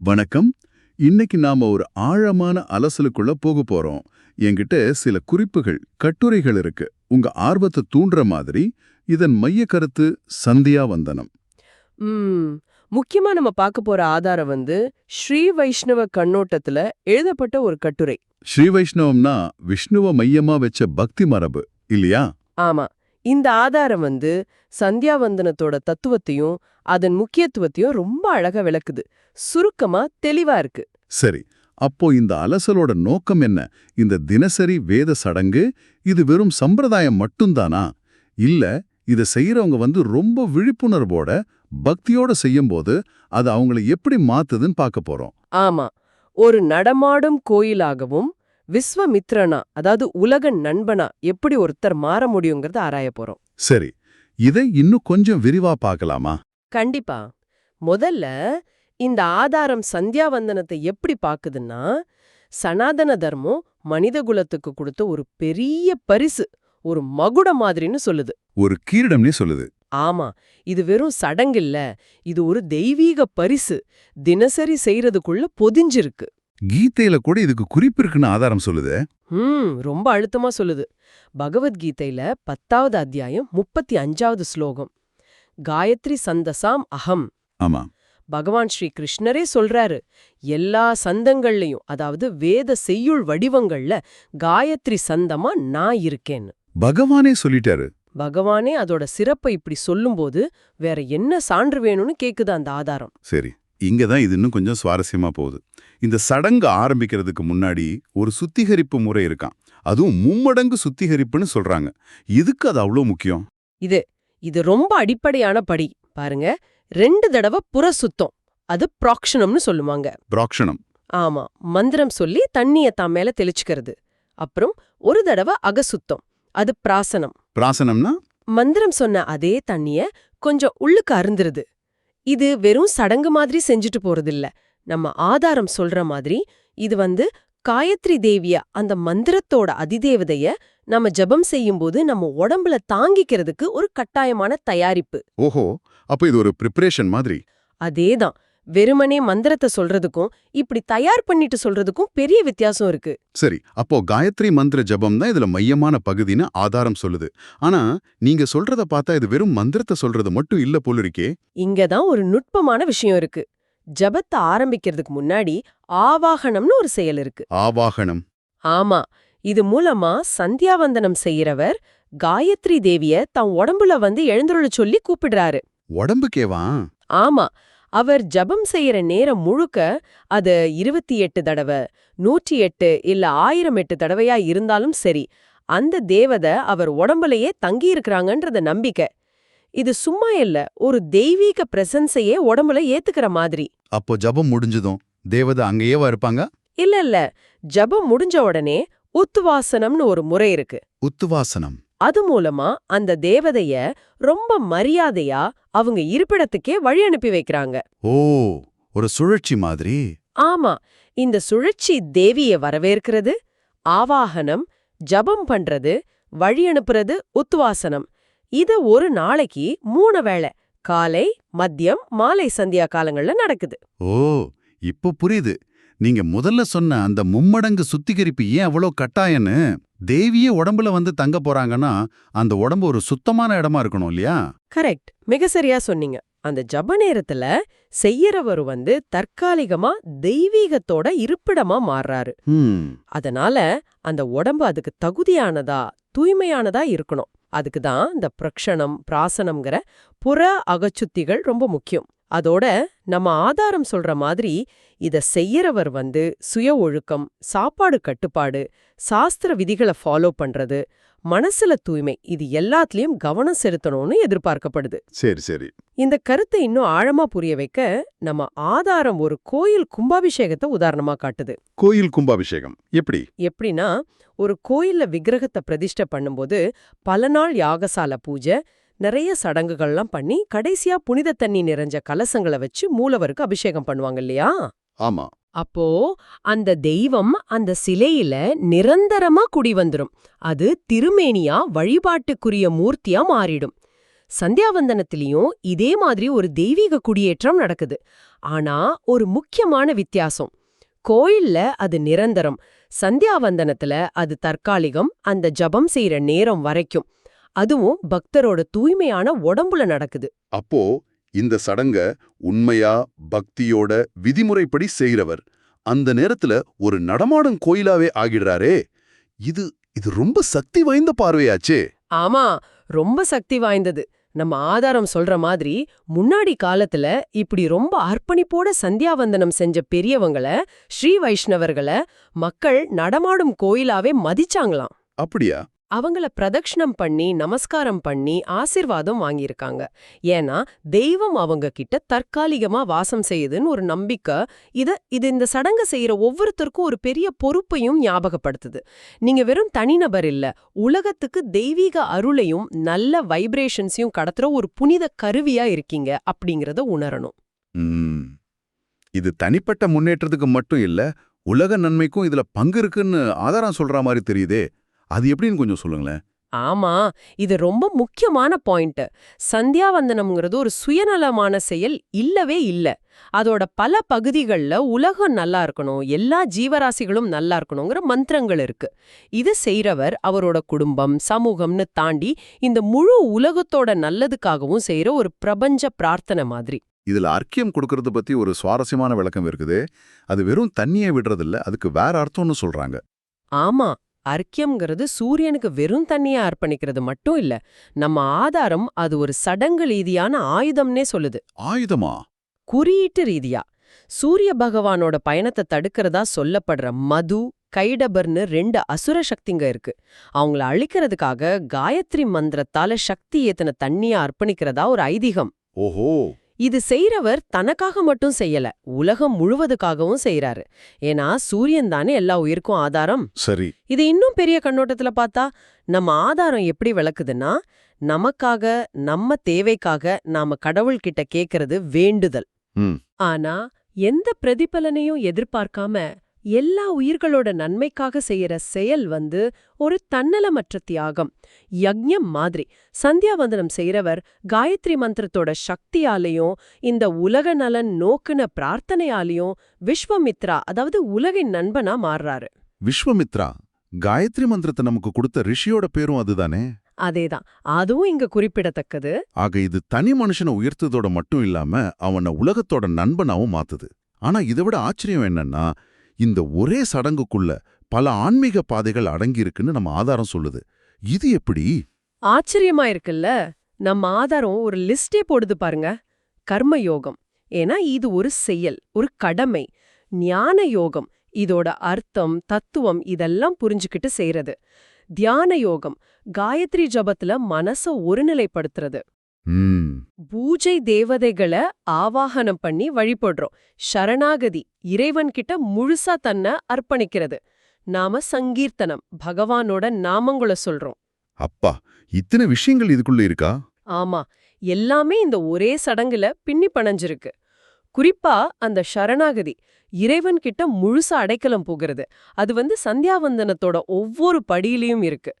வணக்கம். இன்னைக்கு நாம ஒரு ஆழமான அலசலுக்குள்ள போக போறோம். என்கிட்ட சில குறிப்புகள் கட்டுரைகள் இருக்கு. உங்க ஆர்வத்தை தூண்டுற மாதிரி இதன் மைய கருத்து சந்தியா வந்தனம். முக்கியமா நம்ம பார்க்க போற ஆதாரம் வந்து ஸ்ரீ வைஷ்ணவ கண்ணோட்டத்துல எழுதப்பட்ட ஒரு கட்டுரை. ஸ்ரீ வைஷ்ணவம்னா விஷ்ணுவ மையமா வச்ச பக்தி மரபு இல்லையா? ஆமா. இந்த ஆதாரம் வந்து சந்தியாவந்தனத்தோட தத்துவத்தையும் அதன் முக்கியத்துவத்தையும் ரொம்ப அழகா விளக்குது. சுருக்கமா தெளிவா இருக்கு. சரி அப்போ இந்த அலசலோட நோக்கம் என்ன? இந்த தினசரி வேத சடங்கு இது வெறும் சம்பிரதாயம் மட்டும்தானா? இல்ல இத செய்யறவங்க வந்து ரொம்ப விழிப்புணர்வோட பக்தியோட செய்யும்போது அது அவங்கள எப்படி மாத்துதுன்னு பார்க்க போறோம். ஆமா ஒரு நடமாடும் கோயிலாகவும் விஸ்வமித்ரனா அதாவது உலக நண்பனா எப்படி ஒருத்தர் மாற முடியுங்கிறத ஆராய போறோம். சரி இதை இன்னும் கொஞ்சம் விரிவா பார்க்கலாமா? கண்டிப்பா. முதல்ல இந்த ஆதாரம் சந்தியாவந்தனத்தை எப்படி பாக்குதுன்னா சனாதன தர்மம் மனித குலத்துக்கு கொடுத்த ஒரு பெரிய பரிசு ஒரு மகுடம் மாதிரின்னு சொல்லுது. ஒரு கீரிடம்னே சொல்லுது. ஆமா இது வெறும் சடங்கில்ல இது ஒரு தெய்வீக பரிசு தினசரி செய்யறதுக்குள்ள பொதிஞ்சிருக்கு. கீதையில கூட இதுக்கு குறிப்பு இருக்குன்னு ஆதாரம் சொல்லுது. ஹம் ரொம்ப அழுத்தமா சொல்லுது. பகவத்கீதையில பத்தாவது அத்தியாயம் முப்பத்தி அஞ்சாவது ஸ்லோகம். காயத்ரி சந்தசாம் அகம். ஆமா. பகவான் ஸ்ரீ கிருஷ்ணரே சொல்றாரு எல்லா சந்தங்கள்லயும் அதாவது வேத செய்யுள் வடிவங்கள்ல காயத்ரி சந்தமா நான் இருக்கேன்னு. பகவானே சொல்லிட்டாரு. பகவானே அதோட சிறப்பை இப்படி சொல்லும்போது வேற என்ன சான்று வேணும்னு கேக்குது அந்த ஆதாரம். சரி. இங்க தான் இது இன்னும் கொஞ்சம் சுவாரஸ்யமா போகுது. இந்த சடங்கு ஆரம்பிக்கிறதுக்கு முன்னாடி ஒரு சுத்திகரிப்பு முறை இருக்கான் அதுவும் மும்மடங்கு சுத்திகரிப்புன்னு சொல்றாங்க. இதுக்கு அது அவ்வளோ முக்கியம்? இது இது ரொம்ப அடிப்படையான படி. பாருங்க ரெண்டு தடவை புற சுத்தம். அது ப்ராக்ஷனம்னு சொல்லுவாங்க. பிராக்ஷணம். ஆமா மந்திரம் சொல்லி தண்ணிய தான் மேல தெளிச்சுக்கிறது. அப்புறம் ஒரு தடவை அகசுத்தம் அது பிராசனம். பிராசனம்னா? மந்திரம் சொன்ன அதே தண்ணிய கொஞ்சம் உள்ளுக்கு அருந்துருது இது வெறும் சடங்கு மாதிரி செஞ்சுட்டு போறதில்ல. நம்ம ஆதாரம் சொல்ற மாதிரி இது வந்து காயத்ரி தேவிய அந்த மந்திரத்தோட அதிதேவதைய நம்ம ஜெபம் செய்யும்போது நம்ம உடம்புல தாங்கிக்கிறதுக்கு ஒரு கட்டாயமான தயாரிப்பு. ஓஹோ அப்போ இது ஒரு ப்ரிப்பரேஷன் மாதிரி. அதேதான். வெறுமனே மந்திரத்தை சொல்றதுக்கும் இப்படி தயார் பண்ணிட்டு சொல்றதுக்கும் பெரிய வித்தியாசம் இருக்கு. சரி அப்போ காயத்ரி மந்திர ஜபம் தான் இதுல மையமான பகுதின்னு ஆதாரம் சொல்லுது. ஆனா நீங்க சொல்றத பார்த்தா இது வெறும் மந்திரத்தை சொல்றது மட்டும் இல்ல போல இருக்கே இங்கதான் ஒரு நுட்பமான விஷயம் இருக்கு. ஜபத்தை ஆரம்பிக்கிறதுக்கு முன்னாடி ஆவாகனம்னு ஒரு செயல் இருக்கு. ஆவாகனம். ஆமா இது மூலமா சந்தியாவந்தனம் செய்யறவர் காயத்ரி தேவிய தன் உடம்புல வந்து எழுந்துருள சொல்லி கூப்பிடுறாரு. உடம்புக்கேவா? ஆமா அவர் ஜபம் செய்யற நேரம் முழுக்க அது இருபத்தி எட்டு தடவை நூற்றி எட்டு இல்ல ஆயிரம் எட்டு தடவையா இருந்தாலும் சரி அந்த தேவதை அவர் உடம்புலயே தங்கியிருக்கிறாங்கன்றது நம்பிக்கை. இது சும்மா இல்ல ஒரு தெய்வீக பிரசன்ஸையே உடம்புல ஏத்துக்கிற மாதிரி. அப்போ ஜபம் முடிஞ்சதும். தேவதை அங்கேயேவா இருப்பாங்க? இல்ல இல்ல. ஜபம் முடிஞ்ச உடனே உத்துவாசனம்னு ஒரு முறை இருக்கு. உத்துவாசனம். அது மூலமா அந்த தேவதைய ரொம்ப மரியாதையா அவங்க இருப்பிடத்துக்கே வழி அனுப்பி வைக்கிறாங்க. ஓ ஒரு சுழற்சி மாதிரி? ஆமா இந்த சுழற்சி தேவிய வரவேற்கிறது ஆவாகனம் ஜபம் பண்றது வழி அனுப்புறது உத்துவாசனம் இத ஒரு நாளைக்கு மூணு வேளை காலை மதியம் மாலை சந்தியா காலங்கள்ல நடக்குது. ஓ இப்போ புரியுது. நீங்க முதல்ல சொன்ன அந்த மும்மடங்கு சுத்திகரிப்பு ஏன் அவ்வளோ கட்டாயன்னு தேவியே உடம்புல வந்து தங்க போறாங்கன்னா அந்த உடம்பு ஒரு சுத்தமான இடமா இருக்கணும் இல்லையா? கரெக்ட். மிக சரியா சொன்னீங்க. அந்த ஜப நேரத்துல செய்யறவர் வந்து தற்காலிகமா தெய்வீகத்தோட இருப்பிடமா மாறுறாரு. அதனால அந்த உடம்பு அதுக்கு தகுதியானதா தூய்மையானதா இருக்கணும். அதுக்கு தான் இந்த பிரக்ஷணம் பிராசனம்ங்கிற புற அகச்சுத்திகள் ரொம்ப முக்கியம். அதோட நம்ம ஆதாரம் சொல்ற மாதிரி இத செய்யறவர் வந்து சுய ஒழுக்கம் சாப்பாடு கட்டுப்பாடு சாஸ்திர விதிகளை ஃபாலோ பண்றது மனசுல தூய்மை இது எல்லாத்துலயும் கவனம் செலுத்தணும்னு எதிர்பார்க்கப்படுது. சரி சரி. இந்த கருத்தை இன்னும் ஆழமா புரிய வைக்க நம்ம ஆதாரம் ஒரு கோயில் கும்பாபிஷேகத்தை உதாரணமா காட்டுது. கோயில் கும்பாபிஷேகம் எப்படி? எப்படின்னா ஒரு கோயில்ல விக்கிரகத்தை பிரதிஷ்டை பண்ணும்போது பல நாள் யாகசால பூஜை நிறைய சடங்குகள்லாம் பண்ணி கடைசியா புனித தண்ணி நிறைஞ்ச கலசங்களை வச்சு மூலவருக்கு அபிஷேகம் பண்ணுவாங்க இல்லையா? ஆமா. அப்போ அந்த தெய்வம் அந்த சிலையில நிரந்தரமா குடி வந்துரும். அது திருமேனியா வழிபாட்டுக்குரிய மூர்த்தியா மாறிடும். சந்தியாவந்தனத்திலயும் இதே மாதிரி ஒரு தெய்வீக குடியேற்றம் நடக்குது. ஆனா ஒரு முக்கியமான வித்தியாசம். கோயில்ல அது நிரந்தரம். சந்தியாவந்தனத்துல அது தற்காலிகம் அந்த ஜபம் செய்யற நேரம் வரைக்கும். அதுவும் பக்தரோட தூய்மையான உடம்புல நடக்குது. அப்போ இந்த சடங்க உண்மையா பக்தியோட விதிமுறைப்படி செய்கிறவர் அந்த நேரத்துல ஒரு நடமாடும் கோயிலாவே ஆகிடுறாரே. இது இது ரொம்ப சக்தி வாய்ந்த பார்வையாச்சே. ஆமா ரொம்ப சக்தி வாய்ந்தது. நம்ம ஆதாரம் சொல்ற மாதிரி முன்னாடி காலத்துல இப்படி ரொம்ப அர்ப்பணிப்போட சந்தியாவந்தனம் செஞ்ச பெரியவங்கள ஸ்ரீ வைஷ்ணவர்களை மக்கள் நடமாடும் கோயிலாவே மதிச்சாங்களாம். அப்படியா? அவங்கள பிரதக்ஷணம் பண்ணி நமஸ்காரம் பண்ணி ஆசிர்வாதம் வாங்கியிருக்காங்க. ஏன்னா தெய்வம் அவங்க கிட்ட தற்காலிகமா வாசம் செய்யுதுன்னு ஒரு நம்பிக்கை. இத இது இந்த சடங்கு செய்யற ஒவ்வொருத்தருக்கும் ஒரு பெரிய பொறுப்பையும் ஞாபகப்படுத்துது. நீங்க வெறும் தனிநபர் இல்ல உலகத்துக்கு தெய்வீக அருளையும் நல்ல வைப்ரேஷன்ஸையும் கடத்துற ஒரு புனித கருவியா இருக்கீங்க அப்படிங்கறத உணரணும். இது தனிப்பட்ட முன்னேற்றத்துக்கு மட்டும் இல்ல உலக நன்மைக்கும் இதுல பங்கு இருக்குன்னு ஆதாரம் சொல்ற மாதிரி தெரியுதே. அது எப்படின்னு கொஞ்சம் சொல்லுங்களேன். ஆமா இது ரொம்ப முக்கியமான பாயிண்ட். சந்தியாவந்தனம்ங்கிறது ஒரு சுயநலமான செயல் இல்லவே இல்ல. அதோட பல பகுதிகள்ல உலகம் நல்லா இருக்கணும் எல்லா ஜீவராசிகளும் நல்லா இருக்கணுங்கிற மந்திரங்கள் இருக்கு. இது செய்றவர் அவரோட குடும்பம் சமூகம்னு தாண்டி இந்த முழு உலகத்தோட நல்லதுக்காகவும் செய்யற ஒரு பிரபஞ்ச பிரார்த்தனை மாதிரி. இதுல அர்க்கியம் கொடுக்கறது பத்தி ஒரு சுவாரஸ்யமான விளக்கம் இருக்குது. அது வெறும் தண்ணியை விடுறதில்ல அதுக்கு வேற அர்த்தம்னு சொல்றாங்க. ஆமா அர்க்கியம்ங்கிறது சூரியனுக்கு வெறும் தண்ணியை அர்ப்பணிக்கிறது மட்டும் இல்ல நம்ம ஆதாரம் அது ஒரு சடங்கு ரீதியான ஆயுதம்னே சொல்லுது. ஆயுதமா? குறியீட்டு ரீதியா. சூரிய பகவானோட பயணத்தை தடுக்கிறதா சொல்லப்படுற மது கைடபர்னு ரெண்டு அசுர சக்திங்க இருக்கு. அவங்கள அழிக்கிறதுக்காக காயத்ரி மந்திரத்தால சக்தி ஏத்தன தண்ணிய அர்ப்பணிக்கிறதா ஒரு ஐதீகம். ஓஹோ! இது செய்றவர் தனக்காக மட்டும் செய்யல உலகம் முழுவதுக்காகவும் செய்றாரு. ஏன்னா சூரியன் தானே எல்லா உயிருக்கும் ஆதாரம். சரி. இது இன்னும் பெரிய கண்ணோட்டத்துல பார்த்தா நம்ம ஆதாரம் எப்படி விளக்குதுன்னா நமக்காக நம்ம தேவைக்காக நாம கடவுள்கிட்ட கேக்குறது வேண்டுதல். ஆனா எந்த பிரதிபலனையும் எதிர்பார்க்காம எல்லா உயிர்களோட நன்மைக்காக செய்யற செயல் வந்து ஒரு தன்னலமற்ற தியாகம். யக்ஞம் மாதிரி. சந்தியாவந்தனம் செய்றவர் காயத்ரி மந்திரத்தோட சக்தியாலையும் இந்த உலக நலன் நோக்குன பிரார்த்தனையாலையும் விஸ்வமித்ரா அதாவது உலகின் நண்பனா மாறுறாரு. விஸ்வமித்ரா? காயத்ரி மந்திரத்தை நமக்கு கொடுத்த ரிஷியோட பேரும் அதுதானே? அதேதான். அதுவும் இங்க குறிப்பிடத்தக்கது. ஆக இது தனி மனுஷனை உயர்த்ததோட மட்டும் இல்லாம அவனை உலகத்தோட நண்பனாவும் மாத்துது. ஆனா இதை விட ஆச்சரியம் என்னன்னா இந்த ஒரே சடங்குக்குள்ள பல ஆன்மீக பாதைகள் அடங்கியிருக்குன்னு நம்ம ஆதாரம் சொல்லுது. இது எப்படி? ஆச்சரியமா இருக்குல்ல நம்ம ஆதாரம் ஒரு லிஸ்டே போடுது பாருங்க. கர்ம யோகம் ஏன்னா இது ஒரு செயல் ஒரு கடமை. ஞான யோகம் இதோட அர்த்தம் தத்துவம் இதெல்லாம் புரிஞ்சுக்கிட்டு செய்யறது தியான யோகம் காயத்ரி ஜபத்துல மனச ஒருநிலைப்படுத்துறது. பூஜை தேவதைகளை ஆவாகனம் பண்ணி வழிபடுறோம். சரணாகதி இறைவன்கிட்ட முழுசா தன்னை அர்ப்பணிக்கிறது. நாம சங்கீர்த்தனம் பகவானோட நாமங்களை சொல்றோம். அப்பா இத்தனை விஷயங்கள் இதுக்குள்ள இருக்கா? ஆமா எல்லாமே இந்த ஒரே சடங்குல பின்னி பணஞ்சிருக்கு. குறிப்பா அந்த சரணாகதி இறைவன் கிட்ட முழுசா அடைக்கலம் போகிறது. அது வந்து சந்தியாவந்தனத்தோட ஒவ்வொரு படியிலையும் இருக்கு.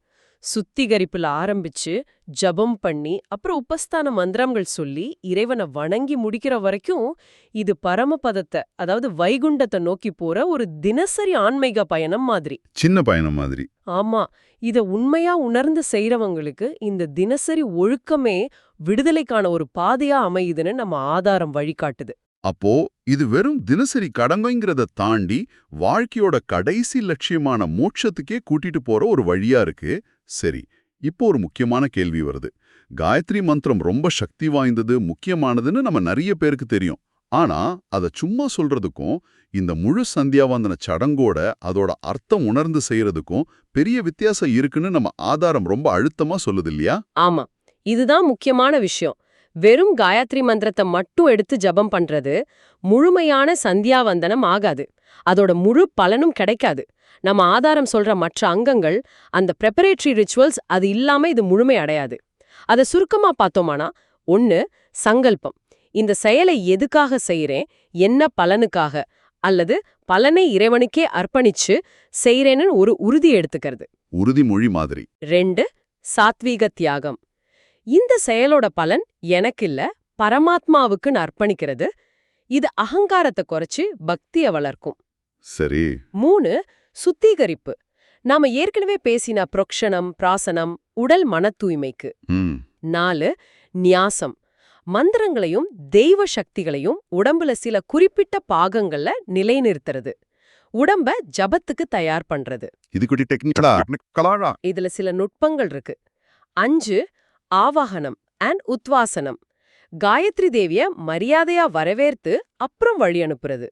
சுத்திகரிப்புல ஆரம்பிச்சு ஜபம் பண்ணி அப்புறம் உபஸ்தான மந்திரங்கள் சொல்லி இறைவனை வணங்கி முடிக்கிற வரைக்கும் இது பரமபதத்தை அதாவது வைகுண்டத்தை நோக்கி போற ஒரு தினசரி ஆன்மீக பயணம் மாதிரி. சின்ன பயணம் மாதிரி. ஆமா. இத உண்மையா உணர்ந்து செய்றவங்களுக்கு இந்த தினசரி ஒழுக்கமே விடுதலைக்கான ஒரு பாதையா அமையுதுன்னு நம்ம ஆதாரம் வழிகாட்டுது. அப்போ இது வெறும் தினசரி கடமைங்கிறத தாண்டி வாழ்க்கையோட கடைசி லட்சியமான மோட்சத்துக்கே கூட்டிட்டு போற ஒரு வழியா இருக்கு. சரி இப்போ ஒரு முக்கியமான கேள்வி வருது. காயத்ரி மந்திரம் ரொம்ப சக்தி வாய்ந்தது முக்கியமானதுன்னு நம்ம நிறைய பேருக்கு தெரியும். ஆனா அத சும்மா சொல்றதுக்கும் இந்த முழு சந்தியாவந்தன சடங்கோட அதோட அர்த்தம் உணர்ந்து செய்யறதுக்கும் பெரிய வித்தியாசம் இருக்குன்னு நம்ம ஆதாரம் ரொம்ப அழுத்தமா சொல்லுது இல்லையா? ஆமா இதுதான் முக்கியமான விஷயம். வெறும் காயத்ரி மந்திரத்தை மட்டும் எடுத்து ஜபம் பண்றது முழுமையான சந்தியாவந்தனம் ஆகாது. அதோட முழு பலனும் கிடைக்காது. நம்ம ஆதாரம் சொல்ற மற்ற அங்கங்கள் அந்த preparatory ரிச்சுவல்ஸ் அது இல்லாம இது முழுமை அடையாது. அத சுருக்கமா பார்த்தோமானா ஒன்னு சங்கல்பம். இந்த செயலை எதுக்காக செய்றேன் என்ன பலனுக்காக அல்லது பலனை இறைவனுக்கே அர்ப்பணிச்சு செய்றேன்னு ஒரு உறுதி எடுத்துக்கிறது. உறுதிமொழி மாதிரி. ரெண்டு சாத்வீக தியாகம். இந்த செயலோட பலன் எனக்கு இல்ல பரமாத்மாவுக்குன்னு அர்ப்பணிக்கிறது. இது அகங்காரத்தை குறைச்சு பக்திய வளர்க்கும். சரி. மூணு சுத்திகரிப்பு. நாம ஏற்கனவே பேசின புரோக்ஷணம் பிராசனம் உடல் மன தூய்மைக்கு நாலு நியாசம். மந்திரங்களையும் தெய்வ சக்திகளையும் உடம்புல சில குறிப்பிட்ட பாகங்கள்ல நிலைநிறுத்துறது. உடம்ப ஜபத்துக்கு தயார் பண்றது. இதுல சில நுட்பங்கள் இருக்கு. அஞ்சு ஆவாகனம் அண்ட் உத்வாசனம். காயத்ரி தேவிய மரியாதையா வரவேற்று அப்புறம் வழி அனுப்புறது.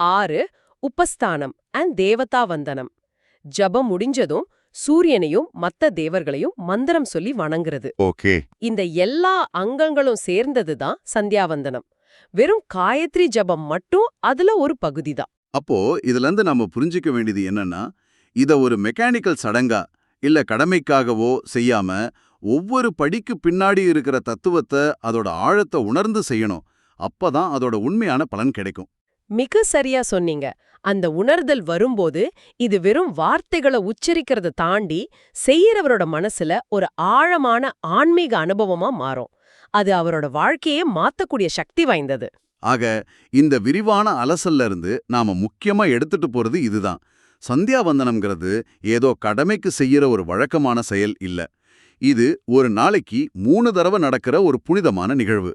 ஆறு உபஸ்தானம் அண்ட் தேவதா வந்தனம். ஜபம் முடிஞ்சதும் சூரியனையும் மத்த தேவர்களையும் மந்திரம் சொல்லி வணங்குறது. ஓகே. இந்த எல்லா அங்கங்களும் சேர்ந்ததுதான் சந்தியாவந்தனம். வெறும் காயத்ரி ஜபம் மட்டும் அதுல ஒரு பகுதிதான். அப்போ இதுல இருந்து நம்ம புரிஞ்சுக்க வேண்டியது என்னன்னா இத ஒரு மெக்கானிக்கல் சடங்கா இல்ல கடமைக்காகவோ செய்யாம ஒவ்வொரு படிக்கு பின்னாடி இருக்கிற தத்துவத்தை அதோட ஆழத்தை உணர்ந்து செய்யணும். அப்பதான் அதோட உண்மையான பலன் கிடைக்கும். மிக சரியா சொன்னீங்க. அந்த உணர்தல் வரும்போது இது வெறும் வார்த்தைகளை உச்சரிக்கிறத தாண்டி செய்யறவரோட மனசுல ஒரு ஆழமான ஆன்மீக அனுபவமா மாறும். அது அவரோட வாழ்க்கையே மாத்தக்கூடிய சக்தி வாய்ந்தது. ஆக இந்த விரிவான அலசல்ல இருந்து நாம முக்கியமா எடுத்துட்டு போறது இதுதான். சந்தியாவந்தனம்ங்கிறது ஏதோ கடமைக்கு செய்யற ஒரு வழக்கமான செயல் இல்ல. இது ஒரு நாளைக்கு மூணு தடவை நடக்கிற ஒரு புனிதமான நிகழ்வு.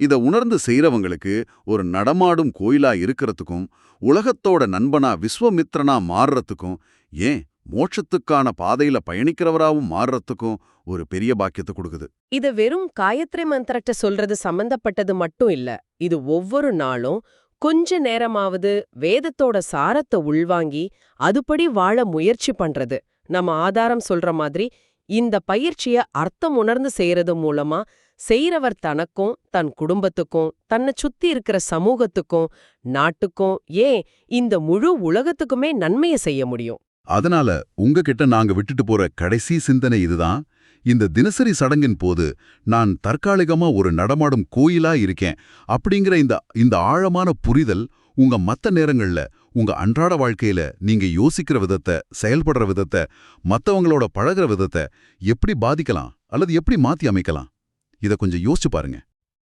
இத உணர்ந்து செய்கிறவங்களுக்கு ஒரு நடமாடும் கோயிலா இருக்கிறதுக்கும் உலகத்தோட நண்பனா விஸ்வமித்ரனா மாறுறதுக்கும் ஏன் மோட்சத்துக்கான பாதையில பயணிக்கிறவராவும் மாறுறதுக்கும் ஒரு பெரிய பாக்கியத்தை கொடுக்குது. இது வெறும் காயத்ரி மந்திரட்ட சொல்றது சம்பந்தப்பட்டது மட்டும் இல்ல இது ஒவ்வொரு நாளும் கொஞ்ச நேரமாவது வேதத்தோட சாரத்தை உள்வாங்கி அதுபடி வாழ முயற்சி பண்றது. நம்ம ஆதாரம் சொல்ற மாதிரி இந்த பயிற்சிய அர்த்தம் உணர்ந்து செய்யறது மூலமா செய்யறவர் தனக்கும் தன் குடும்பத்துக்கும் தன்னை சுத்தி இருக்கிற சமூகத்துக்கும் நாட்டுக்கும் ஏன் இந்த முழு உலகத்துக்குமே நன்மையை செய்ய முடியும்? அதனால உங்ககிட்ட நாங்க விட்டுட்டு போற கடைசி சிந்தனை இதுதான். இந்த தினசரி சடங்கின் போது நான் தற்காலிகமா ஒரு நடமாடும் கோயிலா இருக்கேன். அப்படிங்கிற இந்த இந்த ஆழமான புரிதல் உங்க மத்த நேரங்கள்ல உங்க அன்றாட வாழ்க்கையில நீங்க யோசிக்கிற விதத்தை செயல்படுற விதத்தை மத்தவங்களோட பழகுற விதத்தை எப்படி பாதிக்கலாம் அல்லது எப்படி மாத்தி அமைக்கலாம்? இத கொஞ்சம் யோசிச்சு பாருங்க.